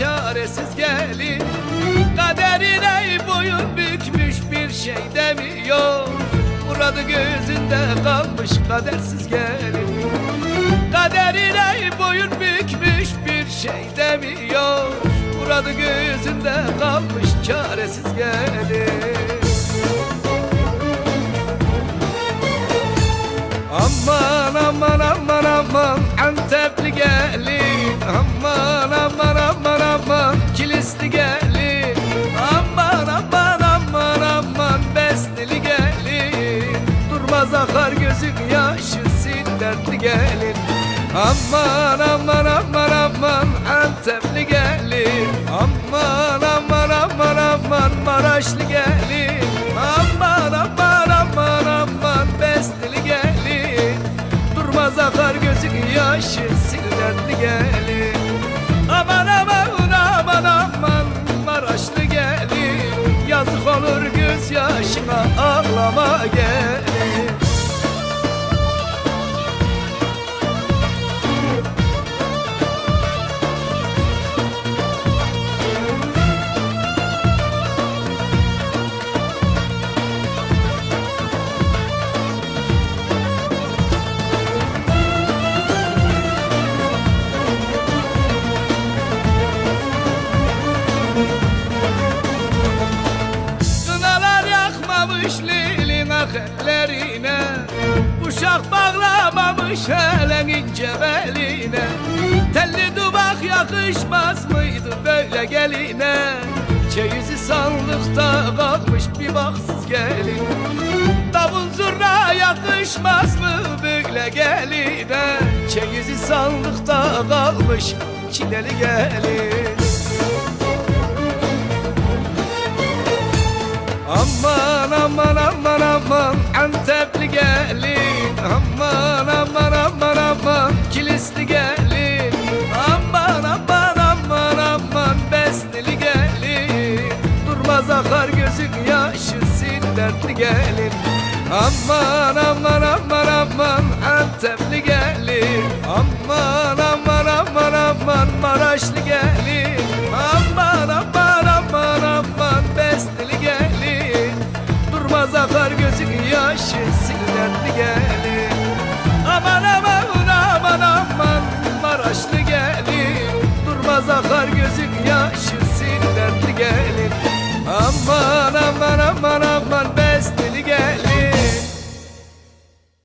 çaresiz gelin. Kaderine boyun bükmüş bir şey demiyor. Muradı gözünde kalmış kadersiz gelin. Kaderine boyun bükmüş bir şey demiyor. Muradı gözünde kalmış çaresiz gelin. Durmaz akar gözün yaşı sil dertli gelin. Aman aman aman aman Antepli gelin. Aman aman aman aman Maraşlı gelin. Aman aman aman aman Bestili gelin. Durmaz akar gözün yaşı sillerli gelin. Aman aman aman aman Maraşlı gelin. Yazık olur göz yaşına ağlama gelin lilin ahellerine Uşak bağlamamış helen ince beline Telli duvak yakışmaz mıydı böyle geline? Çeyizi sandıkta kalmış bir baksız gelin. Davul zurna yakışmaz mı böyle geline? Çeyizi sandıkta kalmış çileli gelin. Aman aman Aman aman aman aman Antepli gelin Aman aman aman aman Maraşlı gelin Aman aman aman aman Bestili gelin Durmaz akar gözün yaşı sillerli gelin aman